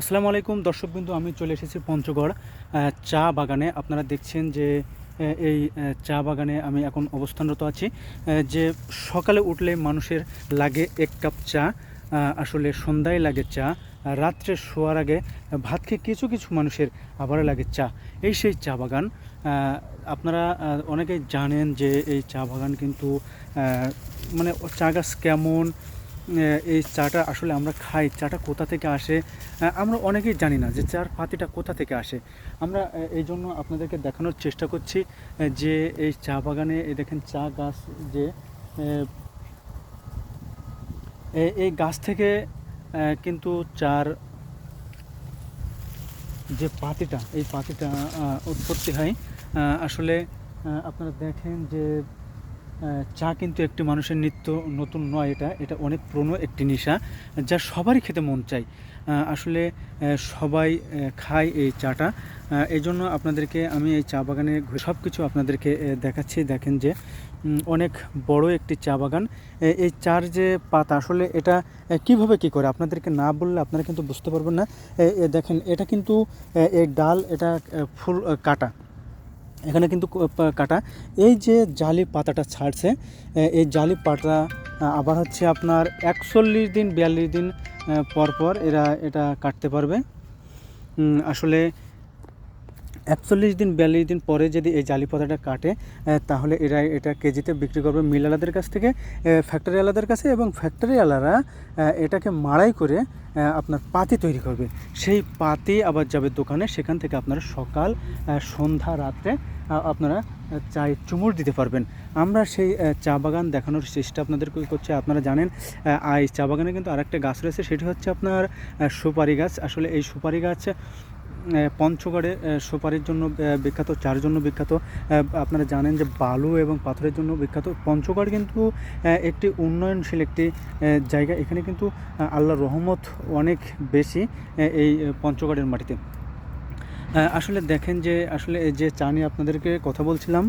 আসসালামু আলাইকুম, দর্শকবিন্দু, আমি চলে এসেছি পঞ্চগড় চা বাগানে। আপনারা দেখছেন যে এই চা বাগানে আমি এখন অবস্থানরত আছি। যে সকালে উঠলে মানুষের লাগে এক কাপ চা আসলে সন্ধ্যায় লাগে চা রাত্রে শোয়ার আগে ভাত খেয়ে কিছু কিছু মানুষের আবার লাগে চা। এই সেই চা বাগান আপনারা অনেকেই জানেন যে এই চা বাগান কিন্তু মানে চা গাছ কেমন এই চাটা আসলে আমরা খাই, চাটা কোথা থেকে আসে? আমরা অনেকেই জানি না যে চার পাতিটা কোথা থেকে আসে। আমরা এই জন্য আপনাদেরকে দেখানোর চেষ্টা করছি যে এই চা বাগানে দেখেন চা গাছ যে এই গাছ থেকে কিন্তু চার যে পাতিটা, এই পাতিটা উৎপত্তি হয়। আসলে আপনারা দেখেন যে চা কিন্তু একটি মানুষের নিত্য নতুন নয় এটা। এটা অনেক পুরনো একটি নেশা যা সবারই খেতে মন চায়। আসলে সবাই খায় এই চাটা। এই জন্য আপনাদেরকে আমি এই চা বাগানে সব কিছু আপনাদেরকে দেখাচ্ছি। দেখেন যে অনেক বড় একটি চা বাগান। এই চার যে পাতা, আসলে এটা কীভাবে কি করে? আপনাদেরকে না বললে আপনারা কিন্তু বুঝতে পারবেন না। দেখেন, এটা কিন্তু এই ডাল, এটা ফুল কাটা। এখানে কিন্তু কাটা। এই যে জালি পাতাটা ছাড়ছে এই জালি পাতা আবার হচ্ছে আপনার একচল্লিশ দিন, বিয়াল্লিশ দিন পর পর এরা এটা কাটতে পারবে। আসলে একচল্লিশ দিন, বিয়াল্লিশ দিন পরে যদি এই জালি পাতাটা কাটে তাহলে এরা এটা কেজিতে বিক্রি করবে মিল আলাদের কাছ থেকে ফ্যাক্টরি আলাদের কাছে এবং ফ্যাক্টরি আলারা এটাকে মাড়াই করে আপনার পাতি তৈরি করবে। সেই পাতি আবার যাবে দোকানে, সেখান থেকে আপনারা সকাল সন্ধ্যা, রাত্রে আপনারা চায়ে চুমুর দিতে পারবেন। আমরা সেই চা বাগান দেখানোর চেষ্টা আপনাদের করছি, আপনারা জানেন এই চা বাগানে কিন্তু আরেকটা গাছ রয়েছে, সেটি হচ্ছে আপনার সুপারি গাছ। আসলে এই সুপারি গাছ পঞ্চগড়ে সুপারির জন্য বিখ্যাত, চার জন্য বিখ্যাত আপনারা জানেন যে বালু এবং পাথরের জন্য বিখ্যাত। পঞ্চগড় কিন্তু একটি উন্নয়নশীল একটি জায়গা। এখানে কিন্তু আল্লাহ রহমত অনেক বেশি এই পঞ্চগড়ের মাটিতে। আসলে দেখেন যে, আসলে যে চা নিয়ে আপনাদেরকে কথা বলছিলাম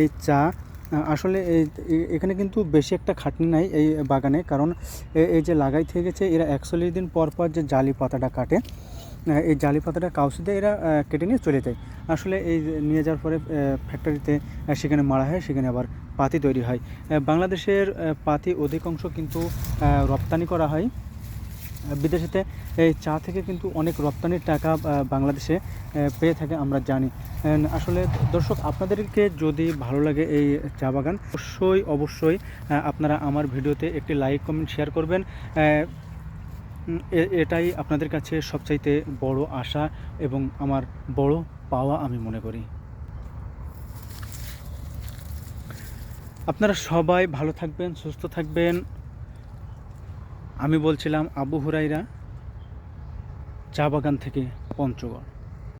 এই চা আসলে এখানে কিন্তু বেশি একটা খাটনি নাই এই বাগানে। কারণ এই যে লাগাই থেকে গেছে, এরা একচল্লিশ দিন পর পর যে জালি পাতাটা কাটে এই জালি পাতাটা কাউসিতে এরা কেটে নিয়ে চলে যায়। আসলে এই নিয়ে যাওয়ার পরে ফ্যাক্টরিতে সেখানে মারা হয়, সেখানে আবার পাতি তৈরি হয়। বাংলাদেশের পাতি অধিকাংশ কিন্তু রপ্তানি করা হয়। বিদেশেতে এই চা থেকে কিন্তু অনেক রপ্তানির টাকা বাংলাদেশে পেয়ে থাকে আমরা জানি। আসলে দর্শক, আপনাদেরকে যদি ভালো লাগে এই চা বাগান, অবশ্যই অবশ্যই আপনারা আমার ভিডিওতে একটি লাইক কমেন্ট শেয়ার করবেন। এটাই আপনাদের কাছে সবচাইতে বড় আশা এবং আমার বড় পাওয়া আমি মনে করি। আপনারা সবাই ভালো থাকবেন, সুস্থ থাকবেন। আমি বলছিলাম আবু হুরাইরা চা বাগান থেকে পঞ্চগড়।